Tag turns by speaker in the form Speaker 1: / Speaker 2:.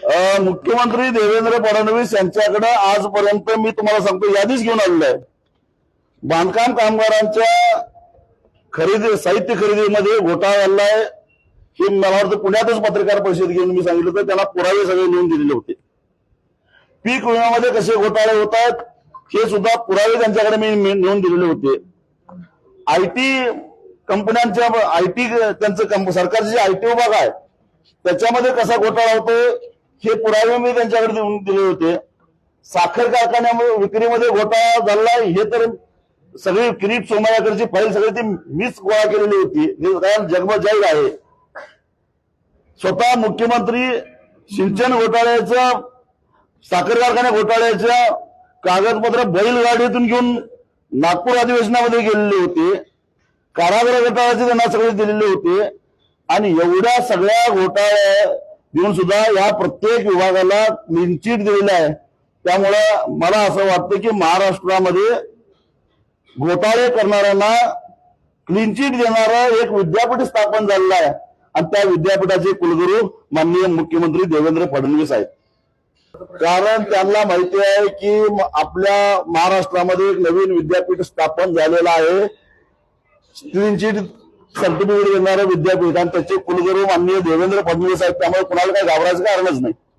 Speaker 1: मुख्यमंत्री देवेंद्र फडणवीस यांच्याकडे आजपर्यंत मी तुम्हाला सांगतो यादीच घेऊन आलेलो आहे. बांधकाम कामगारांच्या खरेदी साहित्य खरेदीमध्ये घोटाळा झालाय हे मला वाटतं पुण्यातच पत्रकार परिषद घेऊन मी सांगितलं तर त्यांना पुरावे सगळे लिहून दिलेले होते. पीक विम्यामध्ये कसे घोटाळे होतात हे सुद्धा पुरावे त्यांच्याकडे मी नेऊन दिलेले होते. आयटी कंपन्यांच्या आयटी त्यांचं सरकारचे जे आयटी विभाग आहे त्याच्यामध्ये कसा घोटाळा होतो हे पुरावे मी त्यांच्याकडे देऊन दिले होते. साखर कारखान्यामध्ये विक्रीमध्ये घोटाळा झाला हे तर सगळी किरीट सोमयाकडची फाईल सगळी ती मीच गोळा केलेली होती. कारण जगभर आहे. स्वतः मुख्यमंत्री सिंचन घोटाळ्याचं साखर कारखान्या घोटाळ्याच्या कागदपत्र बैलगाडीतून घेऊन नागपूर अधिवेशनामध्ये गेलेले होते. कारागृह घोटाळ्याचे त्यांना सगळे दिलेले होते. आणि एवढ्या सगळ्या घोटाळ्या देऊन सुद्धा या प्रत्येक विभागाला क्लीनचिट दिलेलं आहे. त्यामुळं मला असं वाटतं की महाराष्ट्रामध्ये घोटाळे करणाऱ्यांना क्लीनचिट देणारं एक विद्यापीठ स्थापन झालेलं आहे. आणि त्या विद्यापीठाचे कुलगुरू माननीय मुख्यमंत्री देवेंद्र फडणवीस आहेत. कारण त्यांना माहिती आहे की आपल्या महाराष्ट्रामध्ये एक नवीन विद्यापीठ स्थापन झालेलं आहे. क्लीनचिट संतपूर देणारं विद्यापीठ आणि त्याचे कुलगुरू माननीय देवेंद्र फडणवीस आहेत. त्यामुळे कुणाला काही घाबरायचं कारणच नाही.